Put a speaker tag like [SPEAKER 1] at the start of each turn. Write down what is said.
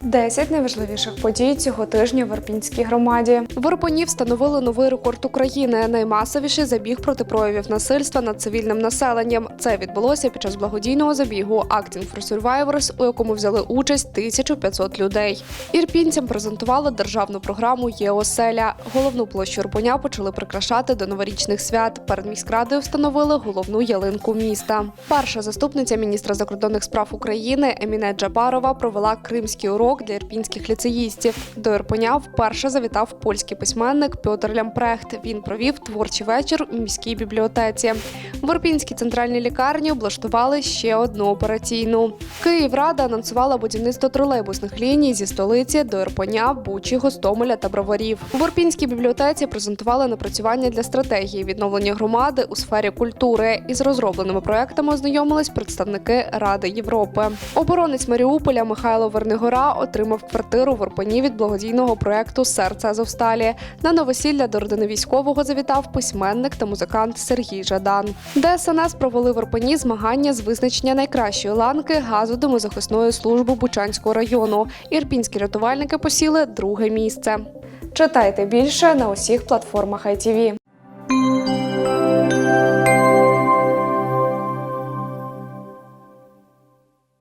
[SPEAKER 1] 10 найважливіших подій цього тижня в Ірпінській громаді. В Ірпені встановили новий рекорд України. Наймасовіший забіг проти проявів насильства над цивільним населенням. Це відбулося під час благодійного забігу Acting for Survivors, у якому взяли участь 1500 людей. Ірпінцям презентували державну програму Є оселя. Головну площу Ірпеня почали прикрашати до новорічних свят. Перед міськрадою встановили головну ялинку міста. Перша заступниця міністра закордонних справ України Еміне Джабарова провела кримський урок для ірпінських ліцеїстів. До Ірпеня вперше завітав польський письменник Пьотр Лямпрехт. Він провів творчий вечір у міській бібліотеці. В Ірпінській центральній лікарні облаштували ще одну операційну. Київрада анонсувала будівництво тролейбусних ліній зі столиці до Ірпеня, Бучі, Гостомеля та Броварів. В Ірпінській бібліотеці презентували напрацювання для стратегії відновлення громади у сфері культури. Із розробленими проектами ознайомились представники Ради Європи. Оборонець Маріуполя Михайло Вернигора отримав квартиру в Ірпені від благодійного проекту Серце Азовсталі. На новосілля до родини військового завітав письменник та музикант Сергій Жадан. ДСНС провели в Ірпені змагання з визначення найкращої ланки газодимозахисної служби Бучанського району. Ірпінські рятувальники посіли друге місце. Читайте більше на усіх платформах ITV.